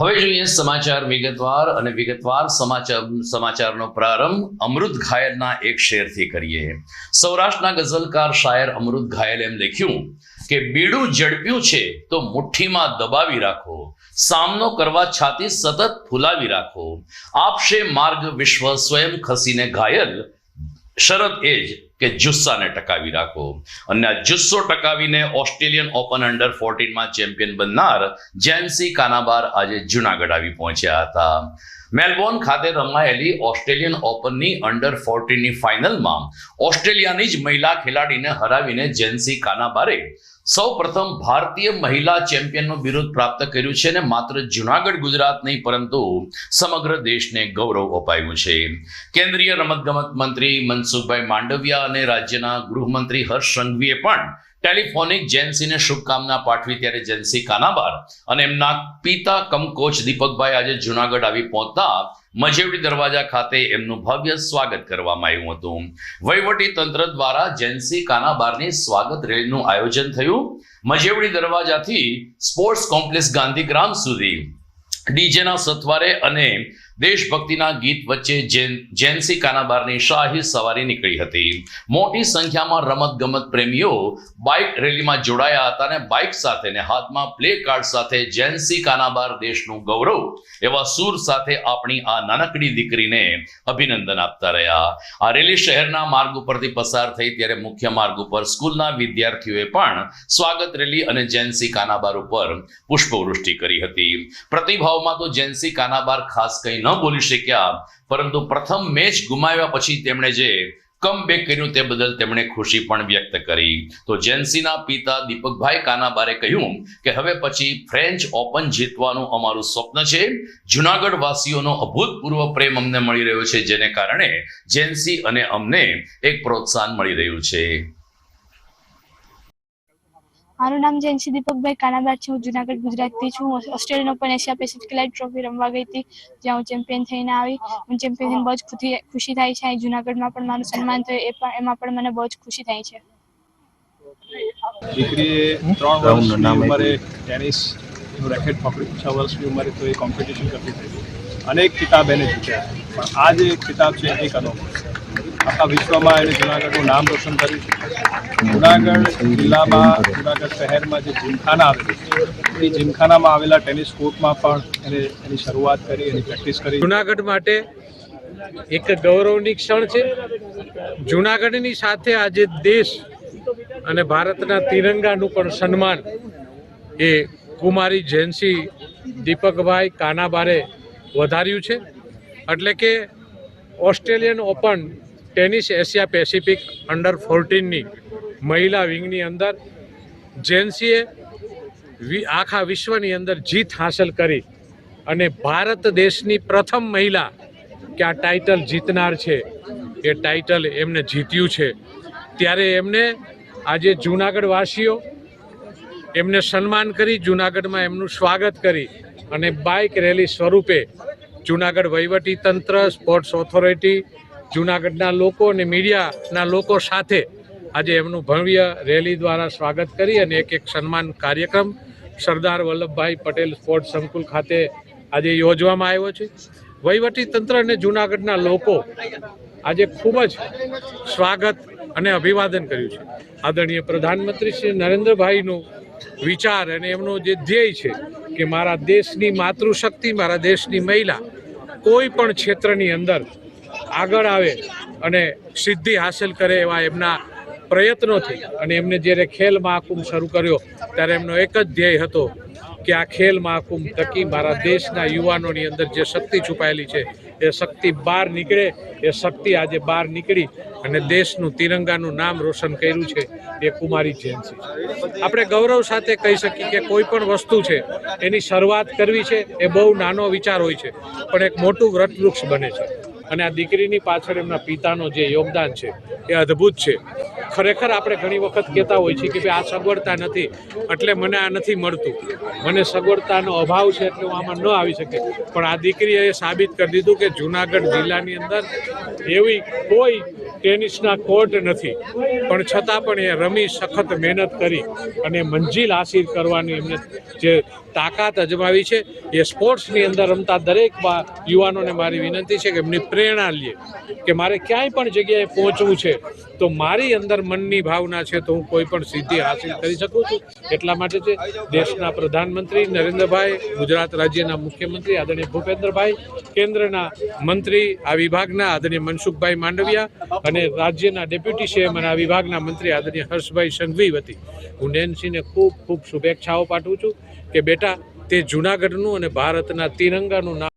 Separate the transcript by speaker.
Speaker 1: હવે જોઈએ સમાચાર વિગતવાર અને વિગતવાર સમાચાર સમાચારનો પ્રારંભ અમૃત ઘાયલના એક શેરથી કરીએ. સૌરાષ્ટ્રના ગઝલકાર શાયર અમૃત ઘાયલ એમ લખ્યું કે, બીડું ઝડપ્યું છે તો મુઠ્ઠીમાં દબાવી રાખો. સામનો કરવા છાતી સતત ફૂલાવી રાખો. આપશે માર્ગ વિશ્વ સ્વયં ખસીને ઘાયલ. શરત એ જ કે જુસ્સાને ટકાવી રાખો. અને આ જુસ્સો ટકાવીને ઓસ્ટ્રેલિયન ઓપન અંડર ફોર્ટીનમાં ચેમ્પિયન બનનાર જેન્સી કાનાબાર આજે જુનાગઢ આવી પહોંચ્યા હતા. મેલબોર્ન ખાતે રમાયેલી ઓસ્ટ્રેલિયન ઓપનની અંડર ફોર્ટીનની ફાઇનલમાં ઓસ્ટ્રેલિયાની જ મહિલા ખેલાડીને હરાવીને જેન્સી કાનાબારે સૌ પ્રથમ ભારતીય મહિલા ચેમ્પિયનનું બિરુદ પ્રાપ્ત કર્યું છે અને માત્ર જુનાગઢ ગુજરાત નહીં, પરંતુ સમગ્ર દેશને ગૌરવ અપાયું છે. કેન્દ્રીય રમતગમત મંત્રી મનસુખભાઈ માંડવિયા અને રાજ્યના ગૃહમંત્રી હર્ષ સંઘવીએ પણ ટેલિફોનિક જેન્સીને શુભકામના પાઠવી ત્યારે જેન્સી કાનાબાર અને એમના પિતા કમ કોચ દીપકભાઈ આજે જુનાગઢ આવી પહોંચતા મજેવડી દરવાજા ખાતે એમનું ભવ્ય સ્વાગત કરવામાં આવ્યું હતું. વહીવટી તંત્ર દ્વારા જેન્સી કાનાબારની સ્વાગત રેલીનું આયોજન થયું. મજેવડી દરવાજાથી સ્પોર્ટ્સ કોમ્પ્લેક્સ ગાંધીગ્રામ સુધી ડીજેના સથવારે અને દેશભક્તિના ગીત વચ્ચે જેન જેન્સી કાનાબારની શાહી સવારી નીકળી હતી. મોટી સંખ્યામાં રમત ગમત પ્રેમીઓ બાઇક રેલીમાં જોડાયા હતા અને બાઇક સાથે ને હાથમાં પ્લે કાર્ડ સાથે જેન્સી કાનાબાર દેશનું ગૌરવ એવા સૂર સાથે આપણી આ નાનકડી દીકરીને અભિનંદન આપતા રહ્યા. આ રેલી શહેરના માર્ગ ઉપરથી પસાર થઈ ત્યારે મુખ્ય માર્ગ ઉપર સ્કૂલના વિદ્યાર્થીઓએ પણ સ્વાગત રેલી અને જેન્સી કાનાબાર ઉપર પુષ્પવૃષ્ટિ કરી હતી. પ્રતિભાવમાં તો જેન્સી કાનાબાર ખાસ કંઈ ન બોલી શક્યા. પરંતુ પ્રથમ મેચ ગુમાવ્યા પછી તેમણે જે કમ બેક કર્યું તે બદલ તેમણે ખુશી પણ વ્યક્ત કરી. તો જેન્સીના પિતા દીપકભાઈ કાનાબારે કહ્યું કે હવે પછી ફ્રેન્ચ ઓપન જીતવાનું અમારું સ્વપ્ન છે. જુનાગઢ વાસીઓનો અભૂતપૂર્વ પ્રેમ અમને મળી રહ્યો છે, જેને કારણે જેન્સી અને અમને એક પ્રોત્સાહન મળી રહ્યું છે.
Speaker 2: મારું નામ જયંતિ દીપકભાઈ કાનાબાર છે. હું જુનાગઢ ગુજરાતથી છું. હું Australian Open Asia Pacific light trophy રમવા ગઈ હતી જ્યાં હું ચેમ્પિયન થઈને આવી. હું ચેમ્પિયન થઈને બહુ જ ખુશી ખુશી થાય છે. અહીં જુનાગઢમાં પણ મારું સન્માન થયું. એ પણ એમાં પણ મને બહુ જ ખુશી થાય છે.
Speaker 3: દીકરીએ ત્રણ વર્ષની ઉંમરે ટેનિસનું રેકેટ પકડ્યું છ વર્ષની ઉંમરે તો એ કોમ્પિટિશન કરતી થઈ અનેક કિતાબ એને જીત્યા. પણ આ જે કિતાબ છે એક અનોખો. છે આખા વિશ્વમાં એણે જુનાગઢનું નામ રોશન કર્યું છે. જુનાગઢ જિલ્લામાં, જુનાગઢ શહેરમાં જે જીમખાના આવેલું છે, એ જીમખાનામાં આવેલા ટેનિસ કોર્ટમાં પણ એને એની શરૂઆત કરી, એની પ્રેક્ટિસ કરી.
Speaker 4: જુનાગઢ માટે એક ગૌરવની ક્ષણ છે. જુનાગઢની સાથે આજે દેશ અને ભારતના તિરંગાનું પણ સન્માન એ કુમારી જયંસી દીપકભાઈ કાનાબારે વધાર્યું છે. એટલે કે Australian Open tennis Asia Pacific under ફોર્ટીનની મહિલા વિંગની અંદર જેન્સીએ આખા વિશ્વની અંદર જીત હાંસલ કરી અને ભારત દેશની પ્રથમ મહિલા કે આ ટાઇટલ જીતનાર છે, એ ટાઇટલ એમને જીત્યું છે. ત્યારે એમને આજે જૂનાગઢ વાસીઓ એમને સન્માન કરી, જૂનાગઢમાં એમનું સ્વાગત કરી અને બાઇક રેલી સ્વરૂપે જૂનાગઢ વહીવટી તંત્ર, સ્પોર્ટ્સ ઓથોરિટી જૂનાગઢના લોકો અને મીડિયાના લોકો સાથે આજે એમનું ભવ્ય રેલી દ્વારા સ્વાગત કરી અને એક એક સન્માન કાર્યક્રમ સરદાર વલ્લભભાઈ પટેલ સ્પોર્ટ્સ સંકુલ ખાતે આજે યોજવામાં આવ્યો છે. વહીવટી તંત્ર અને જૂનાગઢના લોકો આજે ખૂબ જ સ્વાગત અને અભિવાદન કર્યું છે. આદરણીય પ્રધાનમંત્રી શ્રી નરેન્દ્રભાઈનો વિચાર અને એમનો જે ધ્યેય છે કે મારા દેશની માતૃશક્તિ, મારા દેશની મહિલા કોઈ પણ ક્ષેત્રની અંદર આગળ આવે અને સિદ્ધિ હાંસલ કરે એવા એમના પ્રયત્નોથી. અને એમને જ્યારે ખેલ મહાકુંભ શરૂ કર્યો, ત્યારે એમનો એક જ ધ્યેય હતો કે આ ખેલ મહાકુંભ થકી મારા દેશના યુવાનોની અંદર જે શક્તિ છુપાયેલી છે, એ શક્તિ બહાર નીકળે, એ શક્તિ આજે બહાર નીકળી અને દેશનું તિરંગાનું નામ રોશન કર્યું છે, એ કુમારી જયંતિ આપણે ગૌરવ સાથે કહી શકીએ કે કોઈ પણ વસ્તુ છે, એની શરૂઆત કરવી છે, એ બહુ નાનો વિચાર હોય છે, પણ એક મોટું વ્રતવૃક્ષ બને છે. અને આ દીકરીની પાછળ એમના પિતાનો જે યોગદાન છે, એ અદ્ભુત છે. ખરેખર આપણે ઘણી વખત કહેતા હોય છે કે ભાઈ, આ સગવડતા નથી, એટલે મને આ નથી મળતું. મને સગવડતાનો અભાવ છે એટલે હું આમાં ન આવી શકે પણ આ દીકરીએ સાબિત કરી દીધું કે જુનાગઢ જિલ્લાની અંદર એવી કોઈ ટેનિસના કોર્ટ નથી. પણ છતાં પણ એ રમી સખત મહેનત કરી અને મંજિલ હાસિલ કરવાની એમને જે તાકાત અજમાવી છે, એ સ્પોર્ટ્સની અંદર રમતા દરેક યુવાનોને મારી વિનંતી છે કે એમની પ્રેરણા લઈએ કે મારે ક્યાંય પણ જગ્યાએ પહોંચવું છે, તો મારી અંદર મનની ભાવના છે, તો હું કોઈ પણ સિદ્ધિ હાંસિલ કરી શકું છું. એટલા માટે છે, દેશના પ્રધાનમંત્રી નરેન્દ્રભાઈ, ગુજરાત રાજ્યના મુખ્યમંત્રી આદરણીય ભૂપેન્દ્રભાઈ, કેન્દ્રના મંત્રી આ વિભાગના આદરણીય મનસુખભાઈ માંડવિયા અને રાજ્યના ડેપ્યુટી સીએમ અને આ વિભાગના મંત્રી આદરણીય હર્ષભાઈ સંઘવી વતી હું નેન્સીને ખૂબ ખૂબ શુભેચ્છાઓ પાઠવું છું કે બેટા, તે જૂનાગઢનું અને ભારતના તિરંગાનું નામ